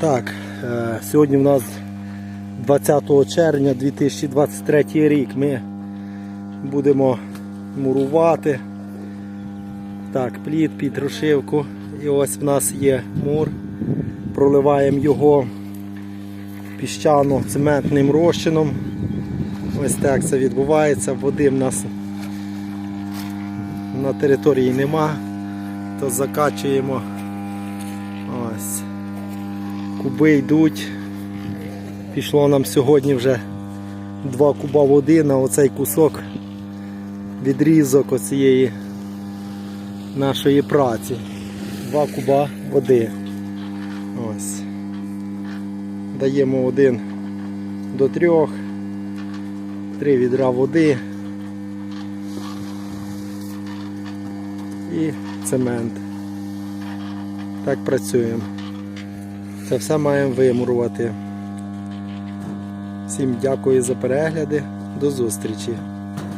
Так, е, сьогодні в нас 20 червня 2023 рік. Ми будемо мурувати. Так, плід під рушивку. І ось в нас є мур. Проливаємо його піщано-цементним розчином. Ось так це відбувається. Води в нас на території нема, то закачуємо. Ось. Куби йдуть. Пішло нам сьогодні вже 2 куба води на оцей кусок відрізок оцієї нашої праці. 2 куба води. Ось. Даємо один до трьох, три відра води і цемент. Так працюємо. Це все маємо вимурувати. Всім дякую за перегляди. До зустрічі!